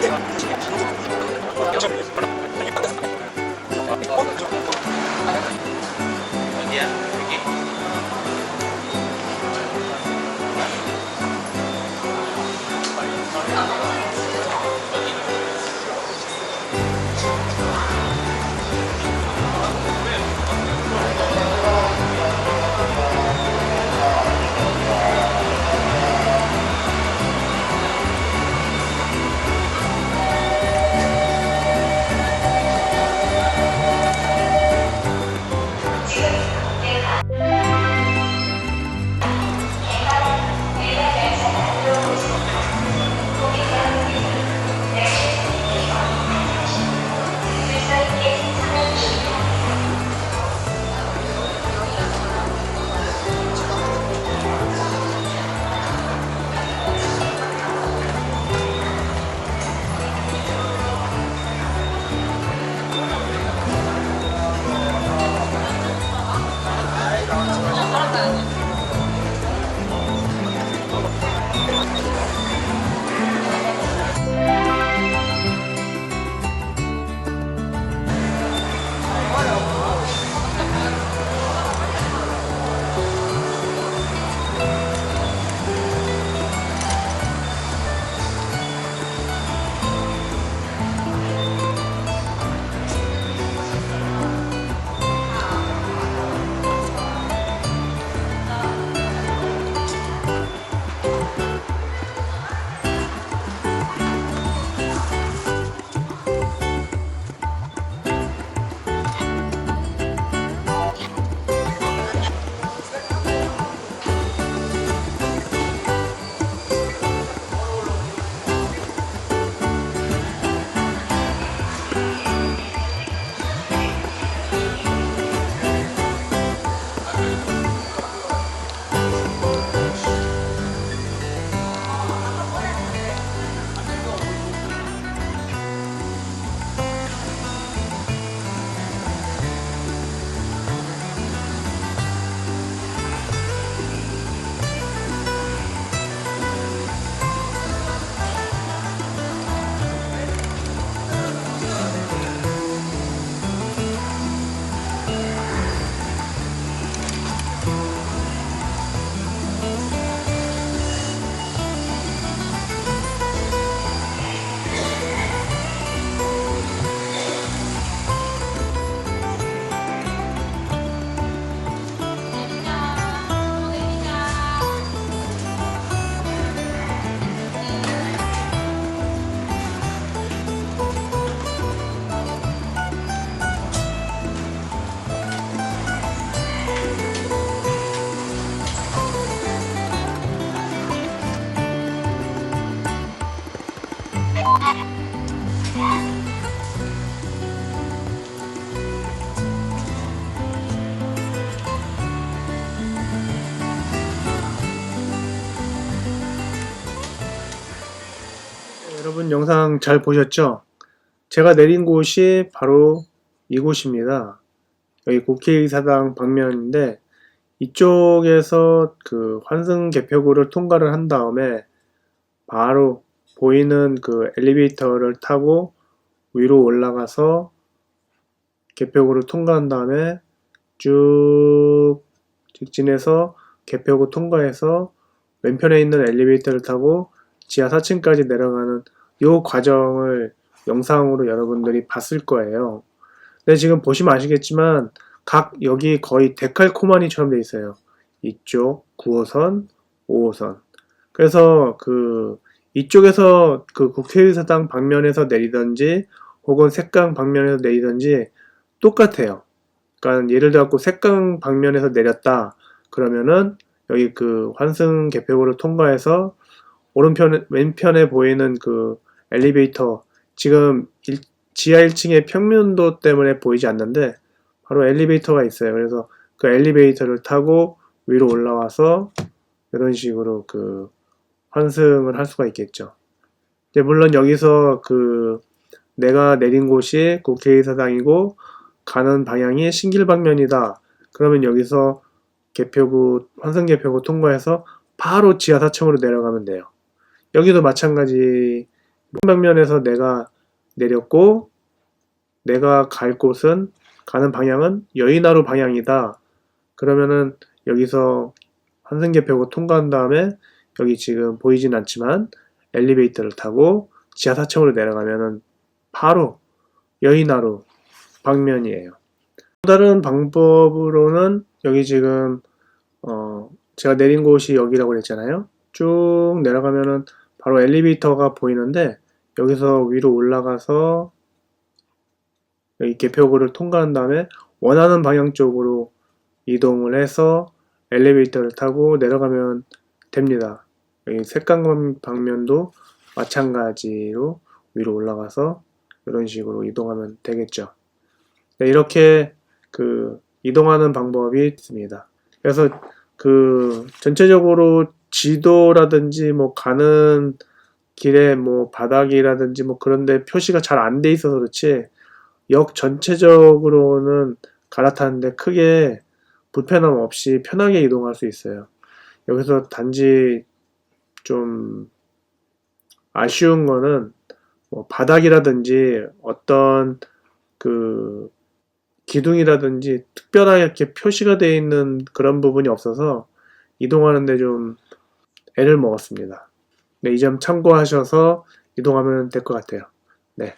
Yeah. 여러분 영상 잘 보셨죠? 제가 내린 곳이 바로 이곳입니다. 여기 국회의사당 방면인데 이쪽에서 그 환승 개표구를 통과를 한 다음에 바로 보이는 그 엘리베이터를 타고 위로 올라가서 개표구를 통과한 다음에 쭉 직진해서 개표구 통과해서 왼편에 있는 엘리베이터를 타고 지하 4층까지 내려가는 요 과정을 영상으로 여러분들이 봤을 거예요. 근데 지금 보시면 아시겠지만 각 여기 거의 데칼코마니처럼 돼 있어요. 이쪽 9호선, 5호선. 그래서 그 이쪽에서 그 국회의사당 방면에서 내리든지 혹은 색강 방면에서 내리든지 똑같아요. 그러니까 예를 들어 갖고 색강 방면에서 내렸다. 그러면은 여기 그 환승 개표구를 통과해서 오른편 왼편에 보이는 그 엘리베이터 지금 일- 지하 1층의 평면도 때문에 보이지 않는데 바로 엘리베이터가 있어요. 그래서 그 엘리베이터를 타고 위로 올라와서 이런 식으로 그 환승을 할 수가 있겠죠. 이제 물론 여기서 그 내가 내린 곳이 국회의사당이고 가는 방향이 신길 방면이다. 그러면 여기서 개표구 환승 개표구 통과해서 바로 지하 4층으로 내려가면 돼요. 여기도 마찬가지 방면에서 내가 내렸고 내가 갈 곳은 가는 방향은 여의나루 방향이다. 그러면은 여기서 환승개표고 통과한 다음에 여기 지금 보이진 않지만 엘리베이터를 타고 지하 4층으로 내려가면은 바로 여의나루 방면이에요. 또 다른 방법으로는 여기 지금 어 제가 내린 곳이 여기라고 그랬잖아요. 쭉 내려가면은 바로 엘리베이터가 보이는데 여기서 위로 올라가서 여기 개표구를 통과한 다음에 원하는 방향 쪽으로 이동을 해서 엘리베이터를 타고 내려가면 됩니다. 여기 색감 방면도 마찬가지로 위로 올라가서 이런 식으로 이동하면 되겠죠. 네, 이렇게 그 이동하는 방법이 있습니다. 그래서 그 전체적으로 지도라든지 뭐 가는 길에 뭐 바닥이라든지 뭐 그런데 표시가 잘 안 돼 있어서 그렇지 역 전체적으로는 갈아타는데 크게 불편함 없이 편하게 이동할 수 있어요. 여기서 단지 좀 아쉬운 거는 뭐 바닥이라든지 어떤 그 기둥이라든지 특별하게 표시가 되어 있는 그런 부분이 없어서 이동하는데 좀 애를 먹었습니다. 네, 이 점 참고하셔서 이동하면 될 것 같아요. 네.